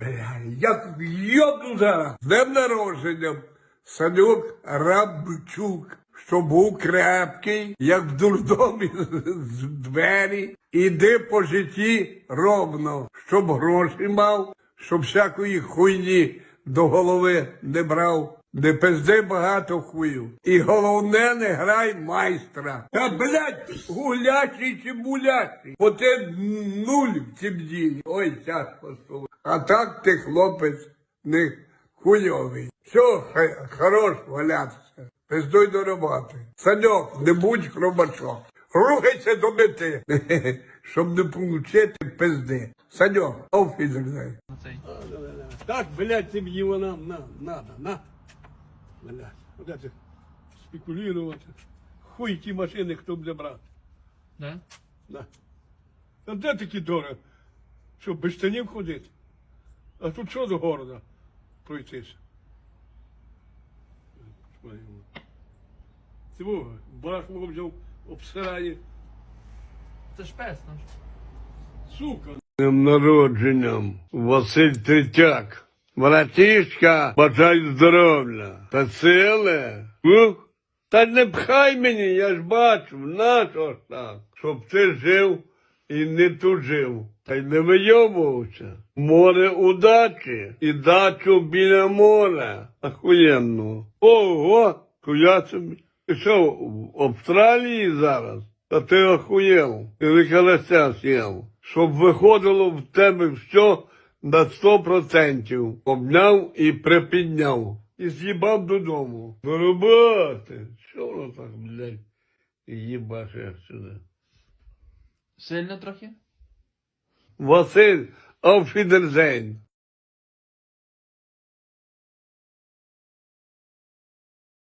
Бля, як йобну зараз. З днем народженням. Санюк Рабчук, що був крепкий, як в дурдомі з двері. Іди по житті ровно, щоб гроші мав, щоб всякої хуйні до голови не брав. Не пизди багато хую. І головне не грай майстра. Та, блядь, гулячий чи булячий. Бо ти нуль в цім ділі. Ой, тяжко слово. А так ти хлопець не хуйовий. Все, хай- хорош валятися. Пиздуй до роботи. Саньок, не будь хробачок. Рухайся до мети, щоб не получити пизди. Саньок, офідерний. Так, блядь, цим дівонам на, надо, на. Блядь, от це спекулювати. Хуй ті машини, хто буде брати. Да? На. А де такі дороги? Що, без штанів ходити? А тут що до города пройтися? Цього барахло взяв, обсирає. Це ж пес наш. Сука. Днем народженням Василь Третяк. Братішка, бажаю здоров'я та сили. Ух, та не пхай мені, я ж бачу, на що ж так, щоб ти жив і не тужив, та й не вийобувався. Море удачі і дачу біля моря. Ахуєнно. Ого, куя собі. Ти що, в Австралії зараз? Та ти охуєв, ти колеса сів. Щоб виходило в тебе все на сто процентів. Обняв і припідняв. І з'їбав додому. До. Що воно так, блядь, їбаше сюди. Сильно трохи? Василь Aufwiedersehen.